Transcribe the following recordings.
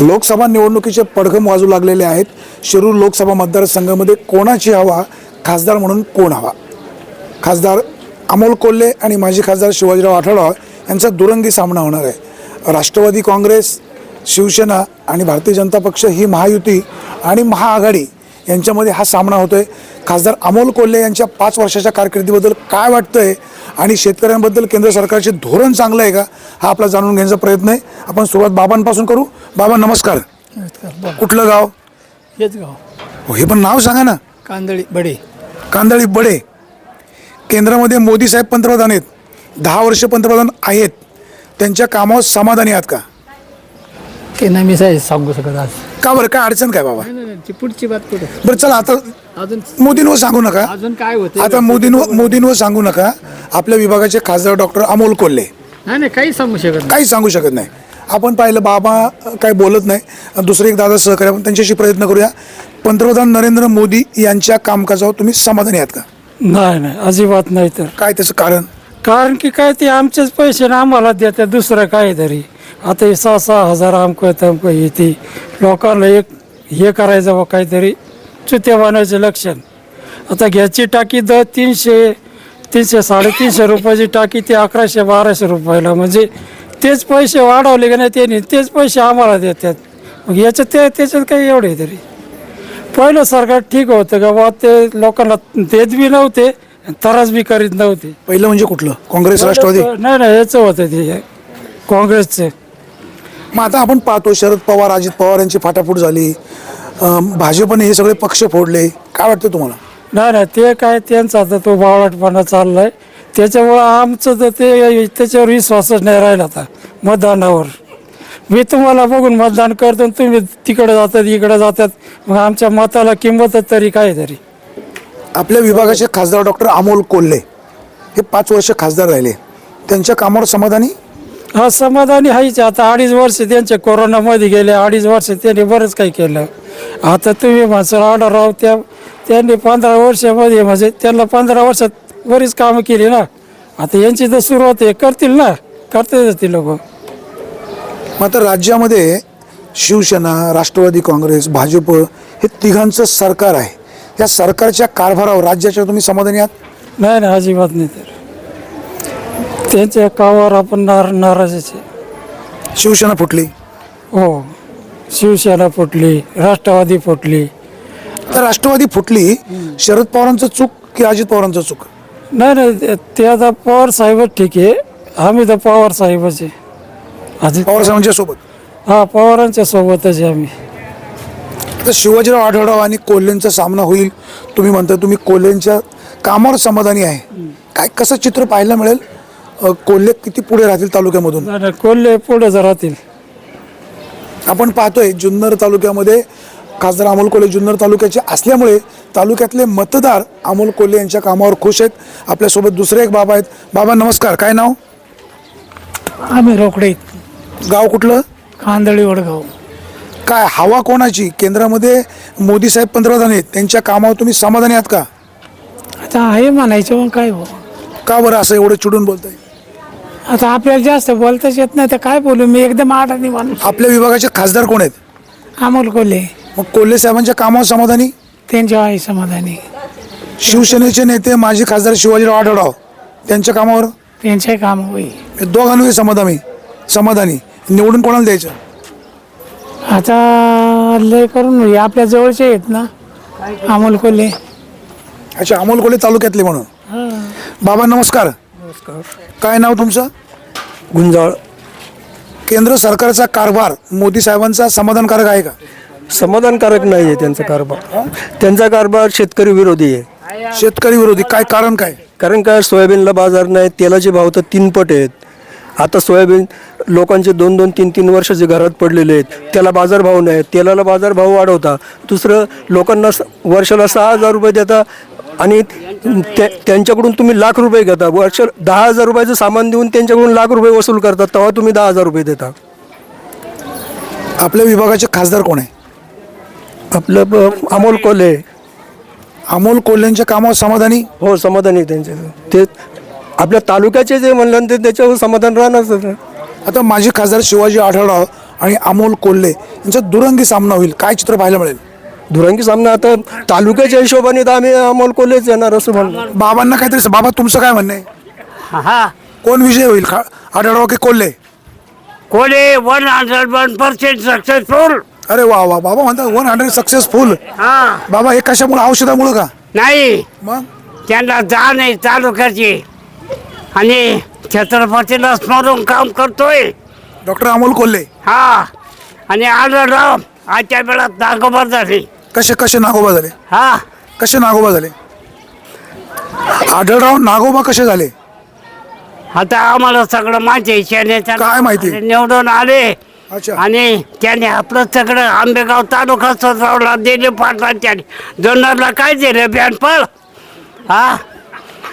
लोकसभा निवडणुकीचे पडघम वाजू लागलेले आहेत. शिरूर लोकसभा मतदारसंघामध्ये कोणाची हवा? खासदार म्हणून कोण हवा? खासदार अमोल कोल्हे आणि माजी खासदार शिवाजीराव आढळराव यांचा दुरंगी सामना होणार आहे. राष्ट्रवादी काँग्रेस शिवसेना आणि भारतीय जनता पक्ष ही महायुती आणि महाआघाडी यांच्यामध्ये हा सामना होतोय. खासदार अमोल कोल्हे यांच्या पाच वर्षाच्या कारकिर्दीबद्दल काय वाटतंय आणि शेतकऱ्यांबद्दल केंद्र सरकारचे धोरण चांगलं आहे का हा आपला जाणून घेण्याचा प्रयत्न आहे. आपण सुरुवात बाबांपासून करू. बाबा नमस्कार. कुठलं गाव? हेच गाव. हो, हे पण नाव सांगा ना. कांदळी बडे. कांदळी बडे. केंद्रामध्ये मोदी साहेब पंतप्रधान आहेत. दहा वर्ष पंतप्रधान आहेत. त्यांच्या कामावर समाधानी आहात का? ते नाही मी साहेब सांगू शकत आज. का बरं? काय अडचण काय बाबा? नाही, नाही, नाही, ती पुढची बात कुठे? बरं चला आता अजून मोदींवर सांगू नका. अजून काय होते आता मोदींवर मोदींवर सांगू नका. आपल्या विभागाचे खासदार डॉक्टर अमोल कोल्हे. नाही नाही काही सांगू शकत नाही. काहीच सांगू शकत नाही. आपण पाहिलं बाबा काही बोलत नाही. दुसरे एक दादा सहकारी आपण त्यांच्याशी प्रयत्न करूया. पंतप्रधान नरेंद्र मोदी यांच्या कामकाजावर तुम्ही समाधानी आहात का? नाही नाही अजिबात नाही तर. काय त्याचं कारण? कारण की काय ते आमचेच पैसे ना आम्हाला देतात दुसरं काहीतरी आता हे सहा सहा हजार आमकं तमकं येते लोकांना एक हे करायचं बा काहीतरी. चुत्या बनायचं लक्षण. आता घ्याची टाकी द तीनशे तीनशे साडेतीनशे रुपयाची टाकी ती अकराशे बाराशे रुपयाला. म्हणजे तेच पैसे वाढवले का नाही त्यांनी तेच पैसे आम्हाला देतात. मग याच्यात ते त्याच्यात काही एवढे तरी. पहिलं सरकार ठीक होतं का बा ते लोकांना देत बी नव्हते त्रास बी करीत नव्हते. पहिलं म्हणजे कुठलं? काँग्रेस राष्ट्रवादी? नाही नाही याचं होतं ते. काँग्रेसचं. मग आता आपण पाहतो शरद पवार अजित पवार यांची फाटाफूट झाली. भाजपने हे सगळे पक्ष फोडले. काय वाटतं तुम्हाला? नाही नाही ते काय त्यांचा आता तो बावळटपणा चाललाय. त्याच्यामुळं आमचं तर ते त्याच्यावर विश्वासच नाही राहिला आता मतदानावर. मी तुम्हाला बघून मतदान करतो आणि तुम्ही तिकडे जातात इकडे जातात. मग आमच्या मताला किंमतच तरी काय तरी. आपल्या विभागाचे खासदार डॉक्टर अमोल कोल्हे हे पाच वर्ष खासदार राहिले. त्यांच्या कामावर समाधानी? हा समाधानी आहेच आता अडीच वर्ष त्यांचे कोरोनामध्ये गेले अडीच वर्ष त्यांनी बरंच काही केलं. आता तुम्ही म्हणसाल ऑर्डर राव त्या त्यांनी पंधरा वर्षामध्ये म्हणजे त्यांना पंधरा वर्षात बरीच कामं केली ना. आता यांची तर सुरुवात आहे करतील ना. करतातच ती लोक. आता राज्यामध्ये शिवसेना राष्ट्रवादी काँग्रेस भाजप हे तिघांचं सरकार आहे. या सरकारच्या कारभारावर राज्याच्या तुम्ही समाधानी आहात? नाही नाही अजिबात नाही तर. त्यांच्या कामावर आपण नार नाराजच आहे. शिवसेना फुटली. हो. शिवसेना फुटली राष्ट्रवादी फुटली. तर राष्ट्रवादी फुटली शरद पवारांचं चूक की अजित पवारांचं चूक? नाही नाही ते- ते आता पवार साहेबच ठीक आहे. आम्ही तर पवार साहेबच आहे. अजित पवार साहेबांच्या सोबत? हा पवारांच्या सोबतच आहे आम्ही. तर शिवाजीराव आढळराव आणि कोल्हेंचा सामना होईल. तुम्ही म्हणता तुम्ही कोल्हेंच्या कामावर समाधानी आहे. काय कसं चित्र पाहायला मिळेल? अ, कोल्हे किती पुढे राहतील तालुक्यामधून? नाही, नाही, कोल्हे पुढे जर राहतील. आपण पाहतोय जुन्नर तालुक्यामध्ये खासदार अमोल कोल्हे जुन्नर तालुक्याचे असल्यामुळे तालुक्यातले मतदार अमोल कोल्हे यांच्या कामावर खुश आहेत. आपल्यासोबत दुसरे एक बाबा आहेत. बाबा नमस्कार. काय नाव? आम्ही रोकडे. गाव कुठलं? कांदळी वडगाव. काय हवा कोणाची? केंद्रामध्ये मोदी साहेब पंतप्रधान आहेत. त्यांच्या कामावर तुम्ही समाधानी आहात का? आता आहे म्हणायचं मग काय हो? का बरं असं एवढं चिडून बोलताय? आता आपल्याला जास्त बोलताच येत नाही तर काय बोलू? मी एकदम आडानी माणूस. आपल्या विभागाचे खासदार कोण आहेत? अमोल कोल्हे. मग कोल्हे साहेबांच्या कामावर समाधानी? त्यांच्या आई समाधानी. शिवसेनेचे नेते माजी खासदार शिवाजीराव आढळराव त्यांच्या कामावर? त्यांचे काम होई हे दोघांमध्ये समाधानी समाधानी. निवडून कोणाला द्यायचं? आता लय करून हे आपल्या जवळचे आहेत ना अमोल कोल्हे. अच्छा अमोल कोल्हे तालुक्यातले म्हणून. बाबा नमस्कार. काय नाव तुमचं? गुंजाळ. केंद्र सरकारचा कारभार मोदी साहेबांचा समाधानकारक आहे का? समाधानकारक नाही आहे त्यांचा कारभार. त्यांचा कारभार शेतकरी विरोधी आहे. शेतकरी विरोधी. काय कारण काय? कारण काय सोयाबीनला बाजार नाही तेलाचे भाव तर तीन पट आहेत. आता सोयाबीन लोकांचे दोन दोन तीन तीन वर्षाचे घरात पडलेले आहेत त्याला बाजारभाव नाही. तेलाला बाजारभाव वाढवता. दुसरं लोकांना स- वर्षाला सहा हजार रुपये देता आणि त्या- त्यांच्याकडून तुम्ही लाख रुपये घेता. वर्ष दहा हजार रुपयाचं सामान देऊन त्यांच्याकडून लाख रुपये वसूल करता तेव्हा तुम्ही दहा हजार रुपये देता. आपल्या विभागाचे खासदार कोण आहे? आपलं ब- अमोल कोल्हे. अमोल कोल्हेंच्या कामावर समाधानी? हो समाधान आहे त्यांचे. ते आपल्या तालुक्याचे जे म्हणलं ते त्याच्यावर समाधान राहणार आता माजी खासदार शिवाजी आढळराव आणि अमोल कोल्हे यांचा दुरंगी सामना होईल. काय चित्र पाहायला मिळेल? धुरंगी सामना आता तालुक्याच्या हिशोबाने तर आम्ही अमोल कोल्हेच येणार असं म्हणलं बाबांना काहीतरी बाबा तुमचं काय म्हणणं आहे? हा कोण विजय होईल? खा आढळराव की Kolhe? Kolhe one hundred one percent successful अरे वा वा. बाबा म्हणतात वन हंड्रेड सक्सेसफुल हा. बाबा हे कशामुळे? औषधामुळं का? नाही. मग? त्यांना जाण आहे तालुक्याची. आणि छत्रपतीला स्मरून काम करतोय. डॉक्टर अमोल कोल्हे. हा. आणि आढळराव आजच्या वेळात नागोबर झाली. कसे कसे नागोबा झाले? हा. कसे नागोबा झाले? आढळराव नागोबा कसे झाले? आता आम्हाला सगळं माहिती आहे. शेण्याच्या काय माहिती? निवडून आले. अच्छा. आणि त्याने आपलं सगळं आंबेगाव तालुका सजवला दिले पाटलांच्याने जुन्नरला काय दिलं? बॅनपळ हा?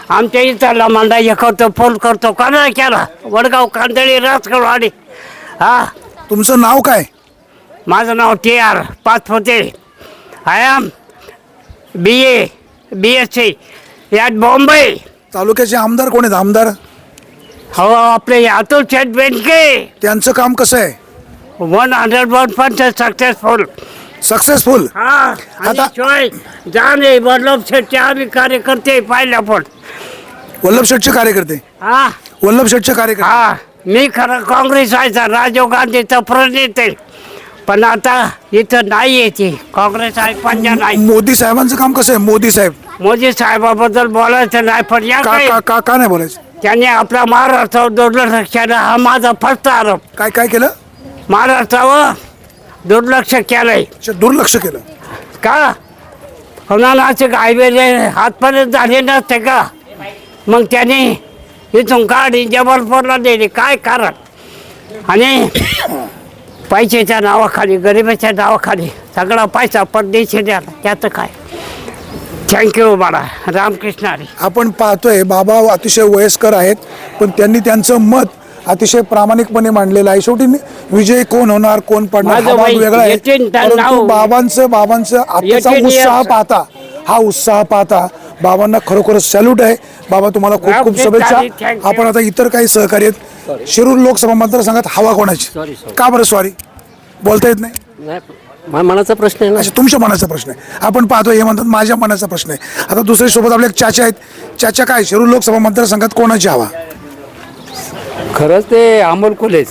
आमच्या इथला मांडा करतो फोन करतो. कोणाला केला? वडगाव कांदळी राजकरवाडी हा? तुमचं नाव काय? माझं नाव T R Pachpote. I am B A B S C यात बॉम्बे. तालुक्याचे आमदार कोण आहेत? आमदार? हो आपले अतुल शेठ बेनके. त्यांचं काम कसं आहे? One hundred one percent successful successful हा आता- आता शिवाय जाणे वल्लभ शेठचे आम्ही कार्यकर्ते पाहिल्या पण. वल्लभ शेठचे कार्यकर्ते? हा. वल्लभ शेठचे कार्यकर्ते? हा मी खरं काँग्रेस व्हायचा राजीव गांधीचा प्रणित. पण आता इथं नाही येते काँग्रेस आहे पंजाब नाही. मोदी साहेबांचं काम कसं आहे? मोदी साहेब. मोदी साहेबाबद्दल बोलायचं नाही पण या का काही का का का नाही बोलायचं? त्यांनी आपल्या महाराष्ट्रावर दुर्लक्ष केलं हा माझा फर्स्ट आरोप. काय काय केलं? महाराष्ट्रावर दुर्लक्ष केलंय. अच्छा, दुर्लक्ष केलं. का? कोणाला असे हायवेले हातपर्यंत झाले नसते का? मग त्याने इथून गाडी जबलपूरला दिली काय कारण? आणि पैशाच्या नावाखाली गरिबाच्या नावाखाली सगळा पैसा परदेशी द्याला त्याचं काय? थँक्यू बाळा. रामकृष्ण हरी. आपण पाहतोय बाबा अतिशय वयस्कर आहेत पण त्यांनी त्यांचं मत अतिशय प्रामाणिकपणे मांडलेलं आहे. शेवटी विजय कोण होणार कोण पडणार? माझं हा भाग वय वेगळा आहे. यतीन तर परंतु नाव- बाबांचं बाबांचं आताचा यतीन उत्साह. पाहता. हा उत्साह पाहता बाबांना खरोखरच सॅल्यूट आहे. बाबा तुम्हाला खूप खूप रामकृष्ण शुभेच्छा. Hari, thank you. आपण आता इतर काही सहकारी आहेत. शिरूर लोकसभा मतदारसंघात हवा कोणाची? का बरं सॉरी बोलता येत नाही? नाही मनाचा प्रश्न आहे ना. अच्छा तुमच्या मनाचा प्रश्न आहे. आपण पाहतो हे म्हणतात माझ्या मनाचा प्रश्न आहे. आता दुसरे सोबत आपले एक चाचा आहेत. चाचा काय शिरूर लोकसभा मतदारसंघात कोणाची हवा? खरंच ते अमोल कोल्हेच.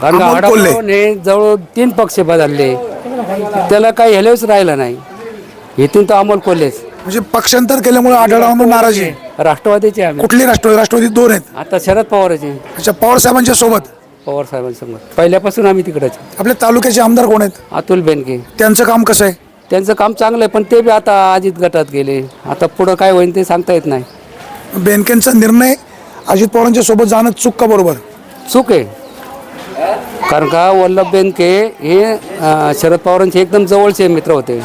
कारण अमोल कोल्हे. आढळरावने जवळ तीन पक्ष बदलले. त्याला काही हेलेच राहिलं नाही. इथून तर अमोल कोल्हेच. म्हणजे पक्षांतर केल्यामुळे आढळरावांवर नाराजी आहे. राष्ट्रवादीचे आम्ही. कुठली राष्ट्रवादी? राष्ट्रवादी दोन आहेत. आता शरद पवारचे. अच्छा पवार साहेबांच्या सोबत? पवार साहेबांसमोर पहिल्यापासून आम्ही तिकडच. आपल्या तालुक्याचे आमदार कोण आहेत? अतुल बेनके. त्यांचं काम कसं आहे? त्यांचं काम चांगलं आहे पण ते बी आता अजित गटात गेले. आता पुढं काय होईल ते सांगता येत नाही. बेनकेंचा निर्णय अजित पवारांच्या सोबत जाणं चूक का बरोबर? चूक आहे. कारण का वल्लभ बेनके हे अं, शरद पवारांचे एकदम जवळचे मित्र होते.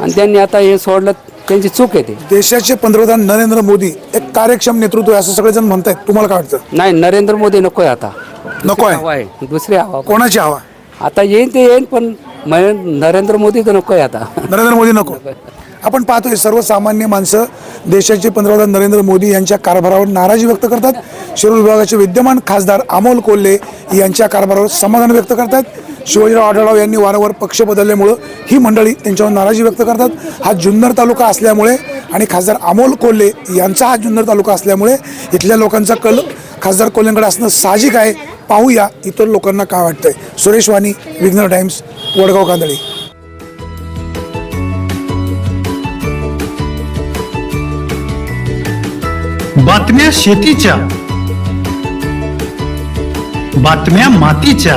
आणि त्यांनी आता हे सोडलं त्यांची चूक आहे ते. देशाचे पंतप्रधान नरेंद्र मोदी एक कार्यक्षम नेतृत्व आहे असं सगळेजण म्हणतायत. तुम्हाला काय वाटतं? नाही नरेंद्र मोदी नको आहे आता. नको हवा आहे. आहे दुसरी हवा. कोणाची हवा? आता येईन ते येईन पण नरेंद्र मोदी तर नको आहे आता. नरेंद्र मोदी नको. आपण पाहतोय सर्वसामान्य माणसं देशाचे पंतप्रधान नरेंद्र मोदी यांच्या कारभारावर नाराजी व्यक्त करतात. शिरूर विभागाचे विद्यमान खासदार अमोल कोल्हे यांच्या कारभारावर समाधान व्यक्त करतात. शिवाजीराव आढळराव यांनी वारंवार पक्ष बदलल्यामुळं ही मंडळी त्यांच्यावर नाराजी व्यक्त करतात. हा जुन्नर तालुका असल्यामुळे आणि खासदार अमोल कोल्हे यांचा हा जुन्नर तालुका असल्यामुळे इथल्या लोकांचा कल खासदार कोल्हेंकडे असणं साहजिक आहे. पाहूया इतर लोकांना काय वाटतंय. सुरेश वाणी विघ्नर टाइम्स वडगाव कांदळी. बातम्या शेतीच्या बातम्या मातीच्या.